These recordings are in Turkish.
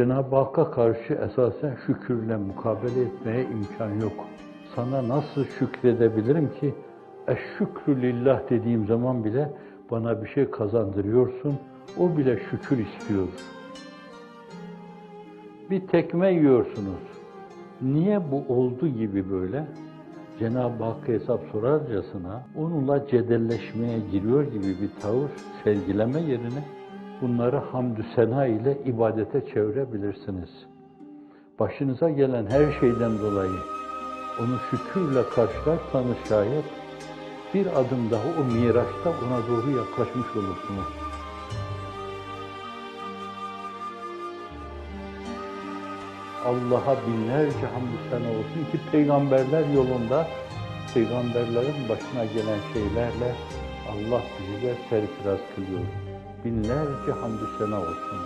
Cenab-ı Hakk'a karşı esasen şükürle mukabele etmeye imkan yok. Sana nasıl şükredebilirim ki? Eşşükrü lillah dediğim zaman bile bana bir şey kazandırıyorsun. O bile şükür istiyor. Bir tekme yiyorsunuz. Niye bu oldu gibi böyle? Cenab-ı Hakk'a hesap sorarcasına onunla cedelleşmeye giriyor gibi bir tavır sergileme yerine bunları hamdü sena ile ibadete çevirebilirsiniz. Başınıza gelen her şeyden dolayı onu şükürle karşılarsanız şayet bir adım daha o miraçta ona doğru yaklaşmış olursunuz. Allah'a binlerce hamdü sena olsun ki peygamberler yolunda peygamberlerin başına gelen şeylerle Allah bizi de serfiraz kılıyor. Binlerce hamdü sena olsun.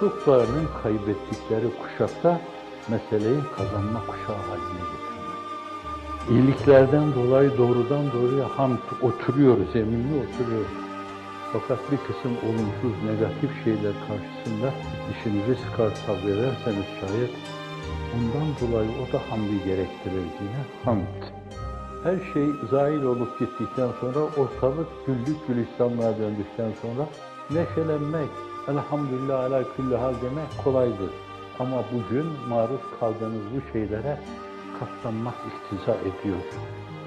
Çoklarının kaybettikleri kuşakta meseleyi kazanma kuşağı haline getirmek. İyiliklerden dolayı doğrudan doğruya hamd oturuyor, zeminli oturuyor. Fakat bir kısım olumsuz, negatif şeyler karşısında dişinizi sıkar sabrederseniz şayet ondan dolayı o da hamdi gerektirir yine hamd. Her şey zahil olup gittikten sonra ortalık güllük gülistanlığa döndükten sonra neşelenmek, elhamdülillah ala külli hal demek kolaydır. Ama bugün maruz kaldığınız bu şeylere katlanmak iktiza ediyor.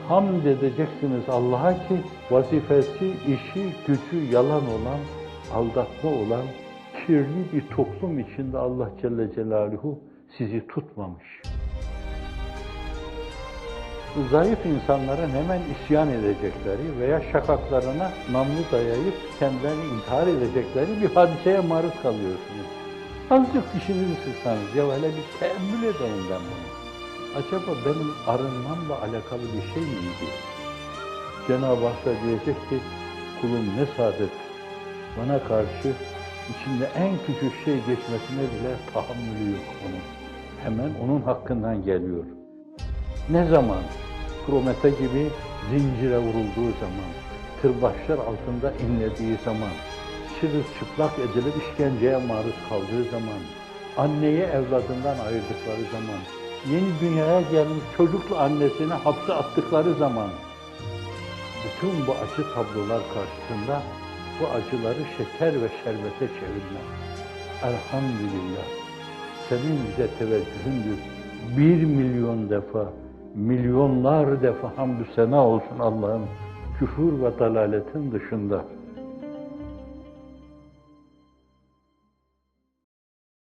Hamd edeceksiniz Allah'a ki vazifesi, işi, gücü yalan olan, aldatma olan, kirli bir toplum içinde Allah Celle Celaluhu sizi tutmamış. Zayıf insanların hemen isyan edecekleri veya şakaklarına namlu dayayıp kendilerini intihar edecekleri bir hadiseye maruz kalıyorsunuz. Azıcık dişinizi sıksanız, ya hele bir teemmül edeyim ben bunu. Acaba benim arınmamla alakalı bir şey miydi? Cenab-ı Hak da diyecek ki, kulum ne saadet, bana karşı içinde en küçük şey geçmesine bile tahammülü yok onun. Hemen onun hakkından geliyor. Ne zaman? Promete gibi zincire vurulduğu zaman, kırbaçlar altında inlediği zaman, çırılçıplak edilip işkenceye maruz kaldığı zaman, anneyi evladından ayırdıkları zaman, yeni dünyaya gelmiş çocuklu annesini hapse attıkları zaman, bütün bu acı tablolar karşısında bu acıları şeker ve şerbete çevirme. Elhamdülillah. Senin bize teveccühündür. Bir milyon defa, milyonlar defa hamdü sena olsun Allah'ım küfür ve dalaletin dışında.